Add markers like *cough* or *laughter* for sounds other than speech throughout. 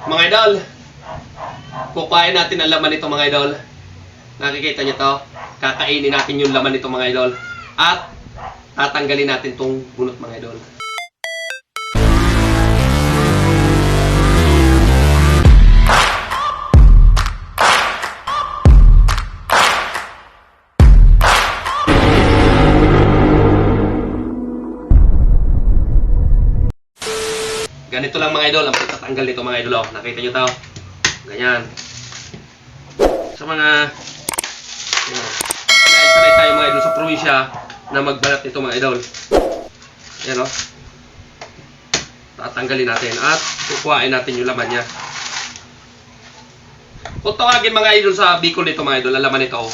Mga idol, kukain natin ang laman nito mga idol. Nakikita niyo to? Kakainin natin yung laman nito mga idol. At tatanggalin natin tong bunot mga idol. Ganito lang mga idol, ang pagtatanggal nito mga idol. Oh. Nakita nyo to? Ganyan. Sa mga... Yan. Dahil sanay tayo mga idol sa probinsya na magbalat nito mga idol. Yan o. Tatanggalin natin at kukuhain natin yung laman niya. Kung tawagin mga idol sa Bicol nito mga idol, ang laman nito,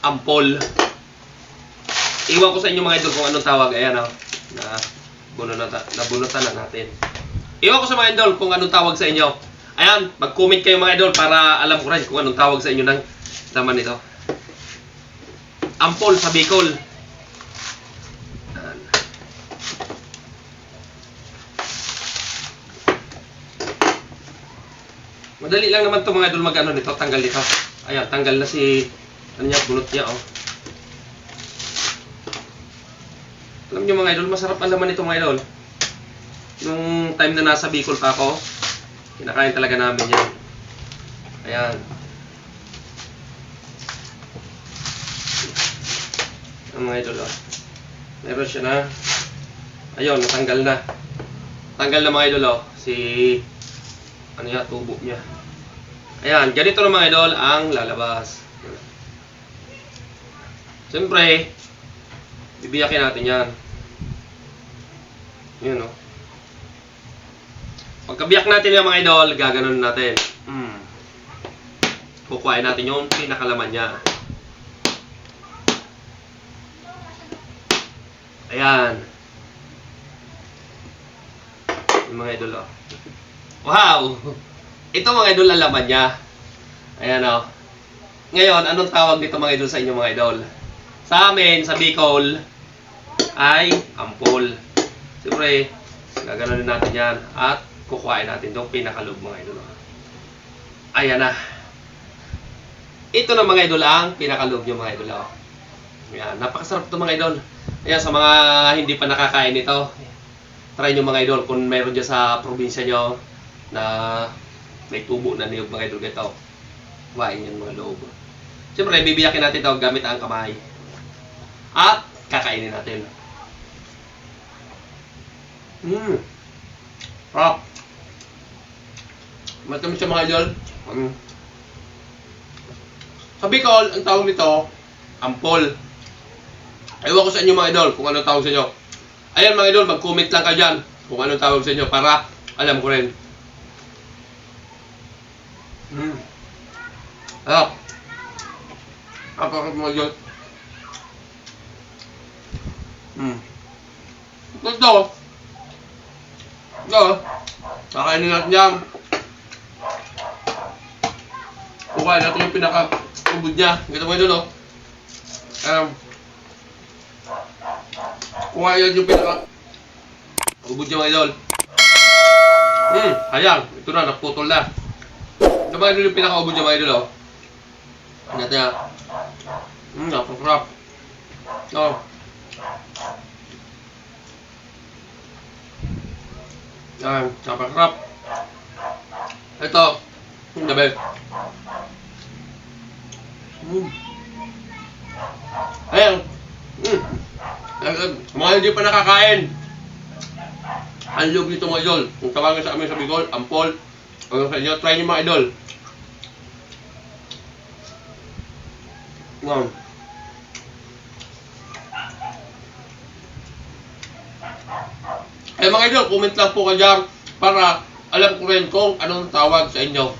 ampol. Iwan ko sa inyo mga idol kung anong tawag. Ayan o. Na bununatan, nabunutan na natin. Iwan ko sa mga idol kung anong tawag sa inyo. Ayan, mag-comment kayo mga idol para alam ko rin kung anong tawag sa inyo ng laman nito. Ampol sa Bicol. Madali lang naman to mga idol mag ano nito, tanggal nito. Ayan, tanggal na si ano niya, bunot niya oh. Alam niyo mga idol, masarap ang laman nito mga idol. Nung time na nasa Bicol pa ako, kinakain talaga namin yan. Ayan. Ang mga idol, oh. Meron siya na. Ayun, natanggal na. Tanggal na mga idol, oh. Si, ano yan, tubo niya. Ayan, ganito na mga idol ang lalabas. Siyempre, bibiyakin natin yan. Yun, oh. Pagkabiyak natin yung mga idol, gaganon natin. Mm. Kukuhain natin yung pinakalaman niya. Ayan. Yung mga idol, oh. Wow! *laughs* Ito mga idol, ang laman niya. Ayan, oh. Ngayon, anong tawag dito mga idol sa inyo mga idol? Sa amin, sa Bicol, ay ampol. Siyempre, gaganunin natin yan. At kukuhain natin itong pinakaloob mga idol. Ayan na. Ito na mga idol ang pinakaloob nyo mga idol. Oh. Ayan, napakasarap ito mga idol. Ayan, sa mga hindi pa nakakain nito, try nyo mga idol kung meron dyan sa probinsya nyo na may tubo na niyog mga idol ito. Kuhain yan mga loob. Siyempre, bibiyakin natin ito gamit ang kamay. At kakainin natin. Mmm. Rock. Matamis sa mga idol. Mm. Sa Bicol, ang tawag nito, ampol. Ewan ko sa inyo mga idol kung anong tawag sa inyo. Ayan mga idol, mag-comment lang ka dyan kung anong tawag sa inyo para alam ko rin. Mm. Ah. Napakasarap mga idol. Mm. Ito. Ito. Kakainin natin yan. Kukain natin yung pinaka-ubod niya. Ganda mo yun, oh. Um, kukain natin yung pinaka-ubod niya, mga idol. Hmm, hayang. Ito na, naputol na. Ito mga idol yung pinaka-ubod niya, mga idol, oh. Tingnan niya. Hmm, napasarap. Oh. Yan, napasarap. Ito, yung gabi. Mm. Ayan. Mm. Mga hindi pa nakakain. Ang loob nito mga idol. Kung tawagan sa amin sa Bicol, Ampol. Hanggang sa inyo, try nyo mga idol. Wow. Eh mga idol, comment lang po kayo para alam ko rin kung anong tawag sa inyo.